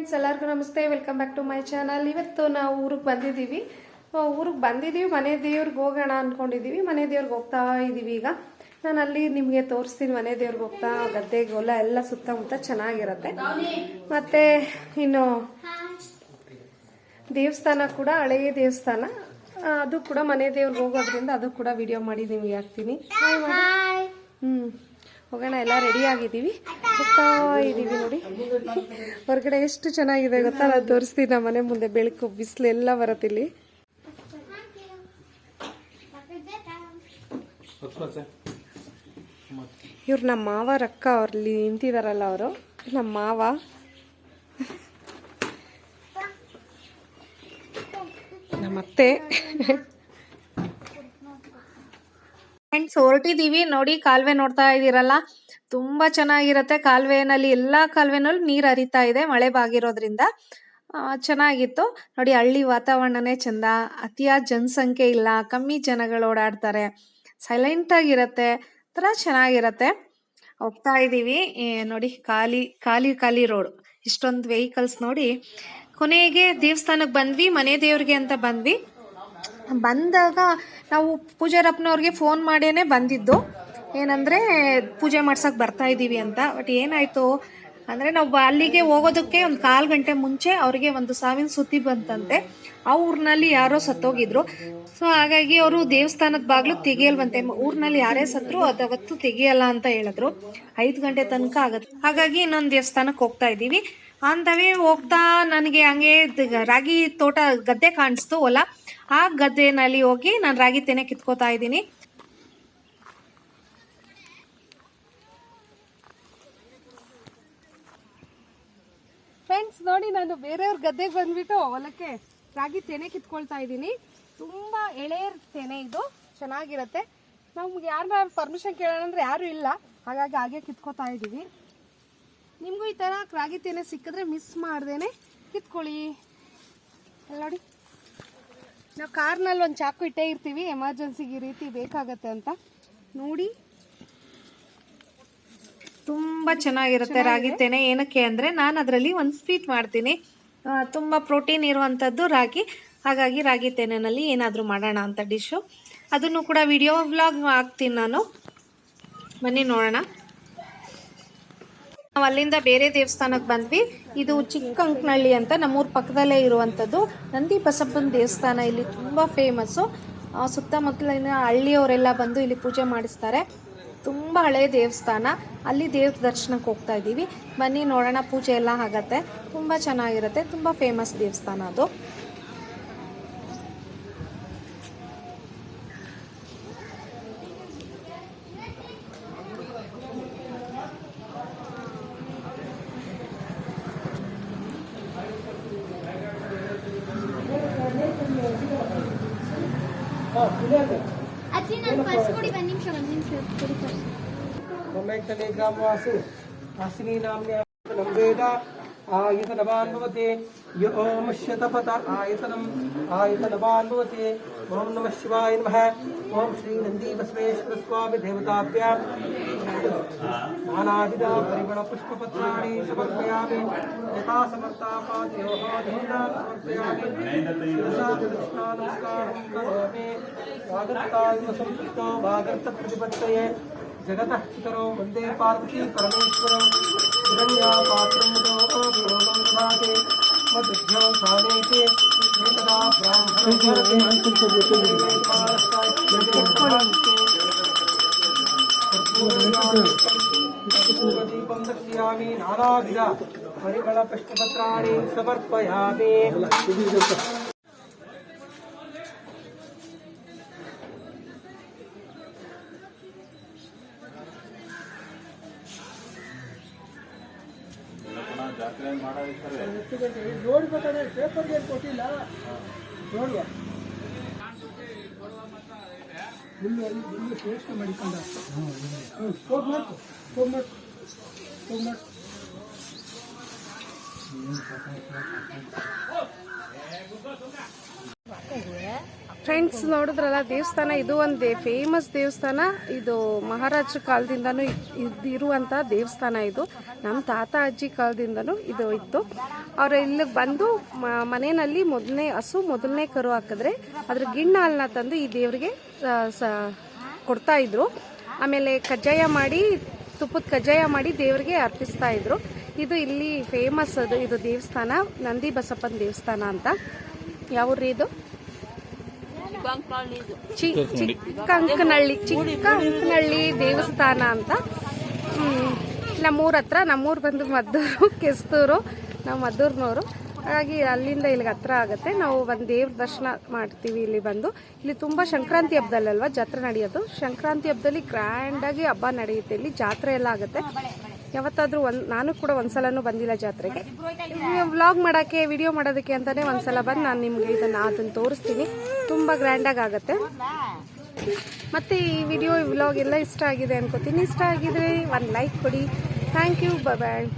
Friends ಎಲ್ಲರಿಗೂ ನಮಸ್ತೆ. Welcome back to my channel ಇವತ್ತು ನಾವು ಊರಿಗೆ ಬಂದಿದ್ದೀವಿ. ಊರಿಗೆ ಬಂದಿದ್ದೀವಿ. ಮನೆ ದೇವ್ರಿಗೆ ಹೋಗೋಣ ಅಂದ್ಕೊಂಡಿದ್ದೀವಿ ಮನೆ ದೇವ್ರಿಗೆ ಹೋಗ್ತಾ ಇದ್ದೀವಿ ಈಗ. ನಾನು ಅಲ್ಲಿ ನಿಮಗೆ ತೋರಿಸ್ತೀನಿ. ಮನೆ ದೇವ್ರಿಗೆ ಹೋಗ್ತಾ ಗದ್ದೆ ಗೊಲ ಎಲ್ಲ ಸುತ್ತಮುತ್ತ ಚೆನ್ನಾಗಿರುತ್ತೆ. ಮತ್ತು ಇನ್ನು ದೇವಸ್ಥಾನ ಕೂಡ ಹಳೆಯ ದೇವಸ್ಥಾನ. ಅದು ಕೂಡ ಮನೆ ದೇವ್ರಿಗೆ ಹೋಗೋದ್ರಿಂದ ಅದು ಕೂಡ ವಿಡಿಯೋ ಮಾಡಿ ನಿಮಗೆ ಹಾಕ್ತೀನಿ. ಹ್ಞೂ ಹೋಗೋಣ, ಎಲ್ಲ ರೆಡಿ ಆಗಿದ್ದೀವಿ. ಹೋಗ್ತಾ ಇದ್ದೀವಿ ನೋಡಿ. ಹೊರಗಡೆ ಎಷ್ಟು ಚೆನ್ನಾಗಿದೆ ಗೊತ್ತಾ? ನಾನು ತೋರಿಸ್ತೀನಿ ನಮ್ಮ ಮನೆ ಮುಂದೆ ಬೆಳಕು, ಬಿಸಿಲು ಎಲ್ಲ ಬರುತ್ತೆ ಇಲ್ಲಿ. ಇವ್ರು ನಮ್ಮ ಮಾವ ರಕ್ಕ ಅವ್ರಲ್ಲಿ ನಿಂತಿದಾರಲ್ಲ ಅವರು. ನಮ್ಮ ಮಾವ. ನಮ್ಮತ್ತೆ. ಫ್ರೆಂಡ್ಸ್ ಹೊರಟಿದ್ದೀವಿ ನೋಡಿ ಕಾಲುವೆ ನೋಡ್ತಾ ಇದ್ದೀರಲ್ಲ ತುಂಬ ಚೆನ್ನಾಗಿರುತ್ತೆ ಕಾಲುವೆನಲ್ಲಿ. ಎಲ್ಲ ಕಾಲುವೆನಲ್ಲೂ ನೀರು ಹರಿತಾ ಇದೆ ಮಳೆ ಬಾಗಿರೋದ್ರಿಂದ. ಚೆನ್ನಾಗಿತ್ತು. ನೋಡಿ ಹಳ್ಳಿ ವಾತಾವರಣನೇ ಚಂದ. ಅತಿಯಾದ ಜನಸಂಖ್ಯೆ ಇಲ್ಲ. ಕಮ್ಮಿ ಜನಗಳು ಓಡಾಡ್ತಾರೆ. ಸೈಲೆಂಟ್ ಆಗಿರುತ್ತೆ. ಥರ ಚೆನ್ನಾಗಿರುತ್ತೆ. ಹೋಗ್ತಾ ಇದ್ದೀವಿ ನೋಡಿ ಖಾಲಿ ಖಾಲಿ ಖಾಲಿ ರೋಡ್. ಇಷ್ಟೊಂದು ವೆಹಿಕಲ್ಸ್ ನೋಡಿ. ಕೊನೆಗೆ ದೇವಸ್ಥಾನಕ್ಕೆ ಬಂದ್ವಿ, ಮನೆ ದೇವ್ರಿಗೆ ಅಂತ ಬಂದ್ವಿ. ಬಂದಾಗ ನಾವು ಪೂಜಾರಪ್ಪನವ್ರಿಗೆ ಫೋನ್ ಮಾಡೇನೆ ಬಂದಿದ್ದು. ಏನಂದರೆ, ಪೂಜೆ ಮಾಡ್ಸೋಕೆ ಬರ್ತಾ ಇದ್ದೀವಿ ಅಂತ. ಬಟ್ ಏನಾಯಿತು ಅಂದರೆ, ನಾವು ಅಲ್ಲಿಗೆ ಹೋಗೋದಕ್ಕೆ ಒಂದು ಕಾಲು ಗಂಟೆ ಮುಂಚೆ ಅವರಿಗೆ ಒಂದು ಸಾವಿನ ಸುದ್ದಿ ಬಂತಂತೆ. ಆ ಊರಿನಲ್ಲಿ ಯಾರೋ ಸತ್ತೋಗಿದ್ರು. ಸೊ ಹಾಗಾಗಿ ಅವರು ದೇವಸ್ಥಾನದ ಬಾಗಿಲು ತೆಗಿಯಲ್ವಂತೆ. ಊರಿನಲ್ಲಿ ಯಾರೇ ಸತ್ರು ಅದು ಅವತ್ತು ತೆಗಿಯಲ್ಲ ಅಂತ ಹೇಳಿದ್ರು. ಐದು ಗಂಟೆ ತನಕ ಆಗುತ್ತೆ ಹಾಗಾಗಿ ಇನ್ನೊಂದು ದೇವಸ್ಥಾನಕ್ಕೆ ಹೋಗ್ತಾ ಇದ್ದೀವಿ ಅಂತವೇ ಹೋಗ್ತಾ ನನಗೆ ಹಂಗೆ ರಾಗಿ ತೋಟ ಗದ್ದೆ ಕಾಣಿಸ್ತು ಹೊಲ. ಆ ಗದ್ದೆನಲ್ಲಿ ಹೋಗಿ ನಾನು ರಾಗಿ ತೆನೆ ಕಿತ್ಕೋತಾ ಇದ್ದೀನಿ. ಫ್ರೆಂಡ್ಸ್ ನೋಡಿ ನಾನು ಬೇರೆಯವ್ರ ಗದ್ದೆಗೆ ಬಂದ್ಬಿಟ್ಟು ಹೊಲಕ್ಕೆ ರಾಗಿ ತೆನೆ ಕಿತ್ಕೊಳ್ತಾ ಇದ್ದೀನಿ. ತುಂಬ ಎಳೆ ತೆನೆ ಇದು, ಚೆನ್ನಾಗಿರುತ್ತೆ. ನಮ್ಗೆ ಯಾರನ್ನ ಪರ್ಮಿಷನ್ ಕೇಳೋಣ ಅಂದ್ರೆ ಯಾರು ಇಲ್ಲ. ಹಾಗಾಗಿ ಹಾಗೆ ಕಿತ್ಕೋತಾ ಇದ್ದೀವಿ. ನಿಮಗೂ ಈ ಥರ ರಾಗಿ ತೆನೆ ಸಿಕ್ಕಿದ್ರೆ ಮಿಸ್ ಮಾಡ್ದೇನೆ. ಕಿತ್ಕೊಳ್ಳಿ. ನೋಡಿ. ನಾವು ಕಾರ್ನಲ್ಲಿ ಒಂದು ಚಾಕು ಇಟ್ಟೇ ಇರ್ತೀವಿ. ಎಮರ್ಜೆನ್ಸಿಗೆ ಈ ರೀತಿ ಬೇಕಾಗತ್ತೆ ಅಂತ. ನೋಡಿ. ತುಂಬ ಚೆನ್ನಾಗಿರುತ್ತೆ ರಾಗಿ ತೆನೆ. ಏನಕ್ಕೆ ಅಂದರೆ ನಾನು ಅದರಲ್ಲಿ ಒಂದು ಸ್ವೀಟ್ ಮಾಡ್ತೀನಿ. ತುಂಬ ಪ್ರೋಟೀನ್ ಇರುವಂಥದ್ದು ರಾಗಿ. ಹಾಗಾಗಿ ರಾಗಿ ತೆನೆಯಲ್ಲಿ ಏನಾದರೂ ಮಾಡೋಣ ಅಂತ ಡಿಶ್ಶು ಅದನ್ನು ಕೂಡ ವಿಡಿಯೋ ವ್ಲಾಗ್ ಹಾಕ್ತೀನಿ ನಾನು. ಬನ್ನಿ ನೋಡೋಣ. ನಾವು ಅಲ್ಲಿಂದ ಬೇರೆ ದೇವಸ್ಥಾನಕ್ಕೆ ಬಂದ್ವಿ. ಇದು ಚಿಕ್ಕಂಕನಹಳ್ಳಿ ಅಂತ ನಮ್ಮೂರ ಪಕ್ಕದಲ್ಲೇ ಇರುವಂಥದ್ದು. ನಂದಿ ಬಸಪ್ಪನ ದೇವಸ್ಥಾನ ಇಲ್ಲಿ ತುಂಬ ಫೇಮಸ್ಸು ಸುತ್ತಮುತ್ತಲಿನ ಹಳ್ಳಿಯವರೆಲ್ಲ ಬಂದು ಇಲ್ಲಿ ಪೂಜೆ ಮಾಡಿಸ್ತಾರೆ. ತುಂಬ ಹಳೆಯ ದೇವಸ್ಥಾನ. ಅಲ್ಲಿ ದೇವ್ರ ದರ್ಶನಕ್ಕೆ ಹೋಗ್ತಾ ಇದ್ದೀವಿ. ಬನ್ನಿ ನೋಡೋಣ, ಪೂಜೆ ಎಲ್ಲ ಆಗತ್ತೆ. ತುಂಬ ಚೆನ್ನಾಗಿರುತ್ತೆ. ತುಂಬ ಫೇಮಸ್ ದೇವಸ್ಥಾನ ಅದು. ಅಜ್ಜಿ ನನ್ನ ಪರ್ಸ್ ಕೊಡಿ ಒಂದು ನಿಮಿಷ ಒಂದು ನಿಮಿಷ ಕೊಡಿ ಪರ್ಸ್ ಮೊಮೆಂಟ್ ಅನೇಕ ಮಾಸು ಹಸಿನಿ ನಾಮ್ಯ ನಮ್ಬೇದ आयतनवान् भवति य ॐ शतपथ आयतनम् आयतनवान् भवति ॐ नमः शिवाय नमः ॐ श्रीनन्दीबसवेश्वर स्वामी देवताभ्यां नानाविधा परिमलपुष्पपत्राणि समर्पयामि यथा समर्था पादयोः धूम्रान् समर्पयामि शिरसा कृष्णानमस्कारं करोमि वागर्ताय संस्कृतो वागर्तप्रतिपत्तये जगतः पितरो वन्दे पार्वती परमेश्वरं हिरण्या पात्रं पूर्णं ददाति दीपं दक्ष्यामि नानाविध परिमलपुष्पपत्राणि ನೋಡ್ಬೇಕಾದ್ರೆ ಪೇಪರ್ ಏನು ಕೊಟ್ಟಿಲ್ಲ. ನೋಡುವ ಅಲ್ಲಿ ಹುಲ್ಲು ಶ್ರೇಷ್ಠ ಮಾಡಿಕೊಂಡ. ಹೋಗಿ ಮಾಡ್ಕೊ ಹೋಗಿ ಮಾಡ್ಕೊ ಹೋಗಿ ಮಾಡ್ಕೊ ಫ್ರೆಂಡ್ಸ್ ನೋಡಿದ್ರಲ್ಲ, ದೇವಸ್ಥಾನ ಇದು ಒಂದು ಫೇಮಸ್ ದೇವಸ್ಥಾನ. ಇದು ಮಹಾರಾಜ ಕಾಲದಿಂದನೂ ಇರುವಂಥ ದೇವಸ್ಥಾನ ಇದು. ನಮ್ಮ ತಾತ, ಅಜ್ಜಿ ಕಾಲದಿಂದನೂ ಇದು ಇತ್ತು. ಅವರು ಇಲ್ಲಿಗೆ ಬಂದು ಮನೆಯಲ್ಲಿ ಮೊದಲನೇ ಹಸು ಮೊದಲನೇ ಕರು ಹಾಕಿದ್ರೆ ಅದ್ರ ಗಿಣ್ಣ ಹಾಲನ್ನ ತಂದು ಈ ದೇವರಿಗೆ ಕೊಡ್ತಾ ಇದ್ರು. ಆಮೇಲೆ ಕಜ್ಜಾಯ ಮಾಡಿ, ತುಪ್ಪದ ಕಜ್ಜಾಯ ಮಾಡಿ ದೇವರಿಗೆ ಅರ್ಪಿಸ್ತಾ ಇದ್ರು. ಇದು ಇಲ್ಲಿ ಫೇಮಸ್ ಅದು, ಇದು ದೇವಸ್ಥಾನ, ನಂದಿ ಬಸಪ್ಪನ ದೇವಸ್ಥಾನ ಅಂತ. ಯಾವ ಇದು? ಚಿ- ಚಿಕ್ಕ ಅಂಕನಹಳ್ಳಿ ದೇವಸ್ಥಾನ ಅಂತ. ನಮ್ಮೂರ ಹತ್ರ ನಮ್ಮೂರು ಬಂದು ಮದ್ದೂರು ಕೆಸ್ತೂರು ನಾವು ಮದ್ದೂರಿನವರು. ಹಾಗಾಗಿ ಅಲ್ಲಿಂದ ಇಲ್ಲಿಗೆ ಹತ್ರ ಆಗುತ್ತೆ. ನಾವು ಒಂದು ದೇವ್ರ ದರ್ಶನ ಮಾಡ್ತೀವಿ ಇಲ್ಲಿ ಬಂದು. ಇಲ್ಲಿ ತುಂಬ ಸಂಕ್ರಾಂತಿ ಹಬ್ಬದಲ್ಲಲ್ವಾ ಜಾತ್ರೆ ನಡೆಯೋದು? ಸಂಕ್ರಾಂತಿ ಹಬ್ಬದಲ್ಲಿ ಗ್ರ್ಯಾಂಡಾಗಿ ಹಬ್ಬ ನಡೆಯುತ್ತೆ. ಇಲ್ಲಿ ಜಾತ್ರೆ ಎಲ್ಲ ಆಗುತ್ತೆ. ಯಾವತ್ತಾದ್ರೂ ಒಂದು ನಾನು ಕೂಡ ಒಂದ್ಸಲನೂ ಬಂದಿಲ್ಲ ಜಾತ್ರೆಗೆ. ವ್ಲಾಗ್ ಮಾಡೋಕ್ಕೆ ವಿಡಿಯೋ ಮಾಡೋದಕ್ಕೆ ಅಂತಲೇ ಒಂದ್ಸಲ ಬಂದು ನಾನು ನಿಮಗೆ ಇದನ್ನು ಅದನ್ನು ತೋರಿಸ್ತೀನಿ. ತುಂಬ ಗ್ರ್ಯಾಂಡಾಗಿ ಆಗುತ್ತೆ. ಮತ್ತೆ ಈ ವಿಡಿಯೋ ವ್ಲಾಗ್ ಎಲ್ಲ ಇಷ್ಟ ಆಗಿದೆ ಅನ್ಕೋತೀನಿ. ಇಷ್ಟ ಆಗಿದ್ರೆ ಒಂದು ಲೈಕ್ ಕೊಡಿ. Thank you bye